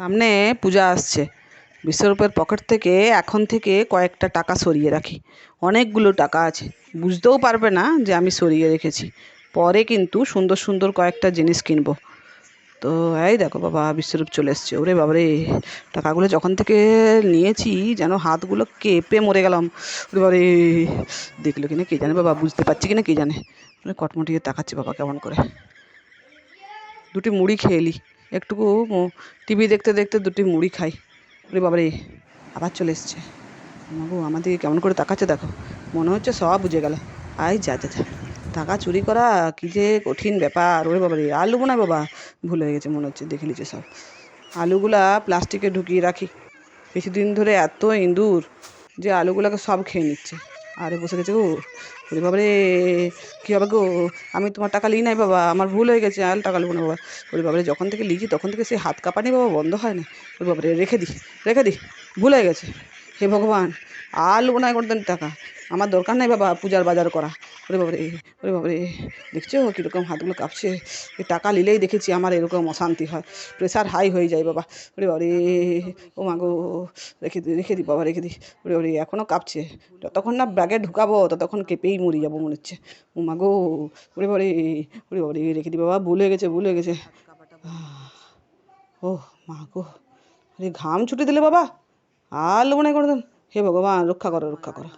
সামনে পূজা আসছে। বিশ্বরূপের পকেট থেকে এখন থেকে কয়েকটা টাকা সরিয়ে রাখি। অনেকগুলো টাকা আছে। বুঝতেও পারবে না যে আমি সরিয়ে রেখেছি। পরে কিন্তু সুন্দর সুন্দর কয়েকটা জিনিস কিনবো। তো এই দেখো বাবা, বিশ্বরূপ চলে এসছে। ওরে বাবারে, টাকাগুলো যখন থেকে নিয়েছি যেন হাতগুলো কেঁপে মরে গেলাম। ওরে বাবারে, দেখল কিনা কে জানে বাবা, বুঝতে পারছি কিনা কে জানে। কটমটিকে তাকাচ্ছে বাবা কেমন করে। দুটি মুড়ি খেয়ে নি একটুকু টিভি দেখতে দেখতে দুটি মুড়ি খাই। ওরে বাবারে, আবার চলে এসছে। মাগো আমাদের কেমন করে তাকাচ্ছে দেখো। মনে হচ্ছে সব বুঝে গেল। আই যা যা যা। টাকা চুরি করা কী যে কঠিন ব্যাপার। ওরে বাবারে, আলু না বাবা। ভুল হয়ে গেছে, মনে হচ্ছে। দেখে নিচ্ছে সব। আলুগুলা প্লাস্টিকে ঢুকিয়ে রাখি। কিছুদিন ধরে এত ইঁদুর যে আলুগুলোকে সব খেয়ে নিচ্ছে। আরে বসে গেছে গো। বাবা রে কী হবে গো? আমি তোমার টাকা লিই নাই বাবা, আমার ভুল হয়ে গেছে, আর টাকা নেব না বাবা। বলি বাবা রে যখন থেকে লিখি তখন থেকে সেই হাত কাঁপানি বাবা বন্ধ হয় না। বলি বাবা রে রেখে দি রেখে দি, ভুল হয়ে গেছে। হে ভগবান, আর নেব না কোনদিন টাকা। আমার দরকার নাই বাবা, পূজার বাজার করা। ওরে বাবারে ওরে বাবারে। দেখছ কীরকম হাতগুলো কাঁপছে? টাকা নিলেই দেখেছি আমার এরকম অশান্তি হয়। প্রেশার হাই হয়ে যায় বাবা। ওরে বাবারে, ও মা গো, রেখে দিই রেখে দিই বাবা, রেখে দিই ওরে বাবারে এখনও কাঁপছে। যতক্ষণ না ব্যাগে ঢুকাবো, ততক্ষণ কেঁপেই মরে যাব মনে হচ্ছে। ও মা গো, ওরে বাবারে ওরে বাবারে, রেখে দিই বাবা, ভুলে গেছে ভুলে গেছে। ও মা গো। আরে ঘাম ছুটে দিলে বাবা। আর লোবো না কোনোদিন। হে ভগবান, রক্ষা করো রক্ষা করো।